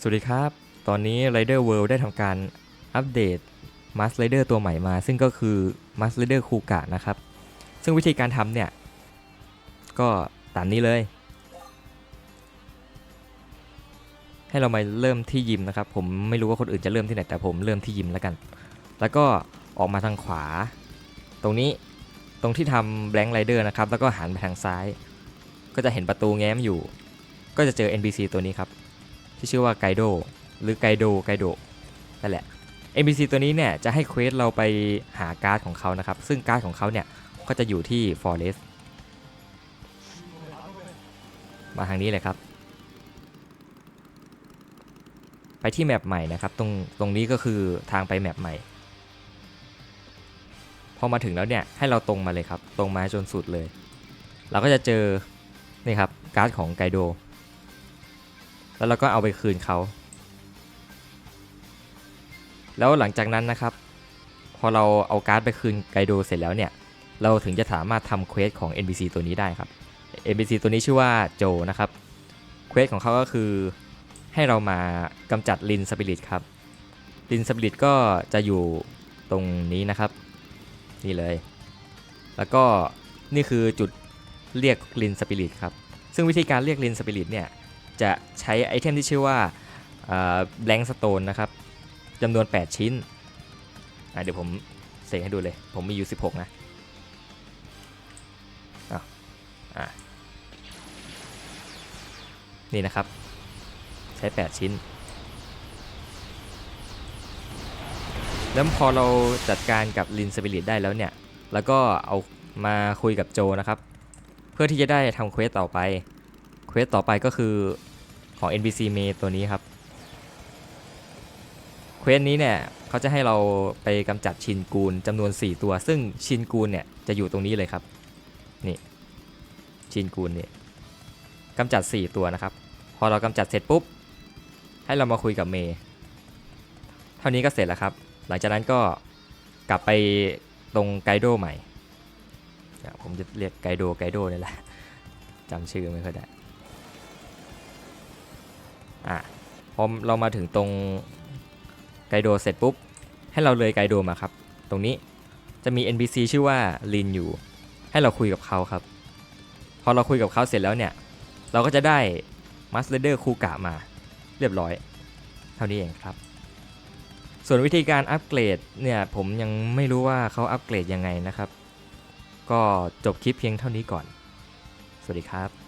สวัสดีครับ ตอนนี้ Rider World ได้ทำการอัปเดต m a s Rider ตัวใหม่มา ซึ่งก็คือ m a s Rider คูกะนะครับ ซึ่งวิธีการทำเนี่ย ก็ตามนี้เลย ให้เรามาเริ่มที่ยิมนะครับ ผมไม่รู้ว่าคนอื่นจะเริ่มที่ไหน แต่ผมเริ่มที่ยิมแล้วกัน แล้วก็ออกมาทางขวา ตรงนี้ตรงที่ทำ blank rider นะครับ แล้วก็หันไปทางซ้าย ก็จะเห็นประตูแง้มอยู่ ก็จะเจอ NPC ตัวนี้ครับ ที่ชื่อว่าไกโดหรือไกโดไกโดนั่นแหละ NPC ตัวนี้เนี่ยจะให้เควสเราไปหาการ์ดของเขานะครับ ซึ่งการ์ดของเขาเนี่ยก็จะอยู่ที่ Forest มาทางนี้เลยครับ ไปที่แมปใหม่นะครับ ตรงตรงนี้ก็คือทางไปแมปใหม่ พอมาถึงแล้วเนี่ยให้เราตรงมาเลยครับ ตรงมาจนสุดเลย เราก็จะเจอนี่ครับการ์ดของไกโด แล้วเราก็เอาไปคืนเขา แล้วหลังจากนั้นนะครับ พอเราเอาการ์ดไปคืนไกโดเสร็จแล้วเนี่ย เราถึงจะสามารถทำเควสของ NPC ตัวนี้ได้ครับ NPC ตัวนี้ชื่อว่าโจนะครับ เควสของเขาก็คือให้เรามากำจัดลินสปิริตครับ ลินสปิริตก็จะอยู่ตรงนี้นะครับ นี่เลย แล้วก็นี่คือจุดเรียกลินสปิริตครับ ซึ่งวิธีการเรียกลินสปิริตเนี่ย จะใช้ไอเทมที่ชื่อว่าแบง k ์สโตนนะครับจำนวน 8 ชิ้น เดี๋ยวผมเสกให้ดูเลย ผมมีอยู่ 16 นะนี่นะครับ ใช้ 8 ชิ้น แล้วพอเราจัดการกับลินสปิริตได้แล้วเนี่ย แล้วก็เอามาคุยกับโจนะครับ เพื่อที่จะได้ทำเควสต่อไป ควสต่อไปก็คือของ NPC เมตัวนี้ครับเควสนี้เนี่ยเขาจะให้เราไปกำจัดชินกูลจำนวน 4 ตัว ซึ่งชินกูลเนี่ยจะอยู่ตรงนี้เลยครับนี่ชินกูลเนี่ยกำจัด 4 ตัวนะครับ พอเรากำจัดเสร็จปุ๊บ ให้เรามาคุยกับเมย์เท่านี้ก็เสร็จแล้วครับ หลังจากนั้นก็กลับไปตรงไกโดใหม่เดี๋ยวผมจะเรียกไกโดไกโดนี่แหละจำชื่อไม่ค่อยได้ อะพอเรามาถึงตรงไกโดเสร็จปุ๊บ ให้เราเลยไกโดมาครับ ตรงนี้จะมี NPC ชื่อว่าลินอยู่ ให้เราคุยกับเขาครับ พอเราคุยกับเขาเสร็จแล้วเนี่ย เราก็จะได้มัสเลเดอร์คูกะมา เรียบร้อย เท่านี้เองครับ ส่วนวิธีการอัปเกรดเนี่ยผมยังไม่รู้ว่าเขาอัปเกรดยังไงนะครับ ก็จบคลิปเพียงเท่านี้ก่อน สวัสดีครับ